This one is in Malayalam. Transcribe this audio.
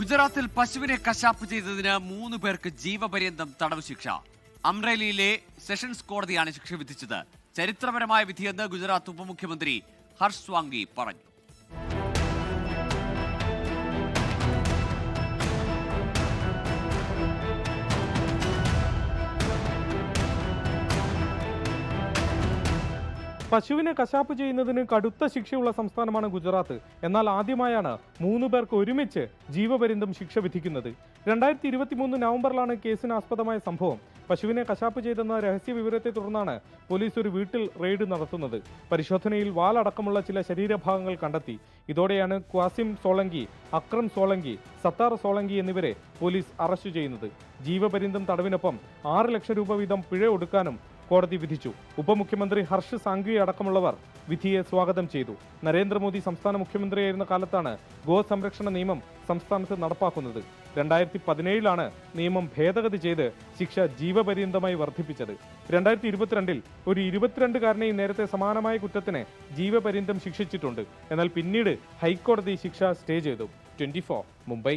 ഗുജറാത്തിൽ പശുവിനെ കശാപ്പ് ചെയ്തതിന് മൂന്ന് പേർക്ക് ജീവപര്യന്തം തടവ് ശിക്ഷ. അമ്രേലിയിലെ സെഷൻസ് കോടതിയാണ് ശിക്ഷ വിധിച്ചത്. ചരിത്രപരമായ വിധിയെന്ന് ഗുജറാത്ത് ഉപമുഖ്യമന്ത്രി ഹർഷ് സ്വാങ്കി പറഞ്ഞു. പശുവിനെ കശാപ്പ് ചെയ്യുന്നതിന് കടുത്ത ശിക്ഷയുള്ള സംസ്ഥാനമാണ് ഗുജറാത്ത്. എന്നാൽ ആദ്യമായാണ് മൂന്ന് പേർക്ക് ഒരുമിച്ച് ജീവപര്യന്തം ശിക്ഷ വിധിക്കുന്നത്. രണ്ടായിരത്തി ഇരുപത്തി മൂന്ന് നവംബറിലാണ് കേസിന് ആസ്പദമായ സംഭവം. പശുവിനെ കശാപ്പ് ചെയ്തെന്ന രഹസ്യ വിവരത്തെ തുടർന്നാണ് പോലീസ് ഒരു വീട്ടിൽ റെയ്ഡ് നടത്തുന്നത്. പരിശോധനയിൽ വാലടക്കമുള്ള ചില ശരീരഭാഗങ്ങൾ കണ്ടെത്തി. ഇതോടെയാണ് ക്വാസിം സോളങ്കി അക്രം സോളങ്കി സത്താർ സോളങ്കി എന്നിവരെ പോലീസ് അറസ്റ്റ് ചെയ്യുന്നത്. ജീവപര്യന്തം തടവിനൊപ്പം ആറ് ലക്ഷം രൂപ വീതം പിഴ ഒടുക്കാനും കോടതി വിധിച്ചു. ഉപമുഖ്യമന്ത്രി ഹർഷ് സാംഗ്വി അടക്കമുള്ളവർ വിധിയെ സ്വാഗതം ചെയ്തു. നരേന്ദ്രമോദി സംസ്ഥാന മുഖ്യമന്ത്രിയായിരുന്ന കാലത്താണ് ഗോ സംരക്ഷണ നിയമം സംസ്ഥാനത്ത് നടപ്പാക്കുന്നത്. രണ്ടായിരത്തി പതിനേഴിലാണ് നിയമം ഭേദഗതി ചെയ്ത് ശിക്ഷ ജീവപര്യന്തമായി വർദ്ധിപ്പിച്ചത്. രണ്ടായിരത്തി ഇരുപത്തിരണ്ടിൽ ഒരു ഇരുപത്തിരണ്ടുകാരനെയും നേരത്തെ സമാനമായ കുറ്റത്തിന് ജീവപര്യന്തം ശിക്ഷിച്ചിട്ടുണ്ട്. എന്നാൽ പിന്നീട് ഹൈക്കോടതി ശിക്ഷ സ്റ്റേ ചെയ്തു. ട്വന്റി മുംബൈ.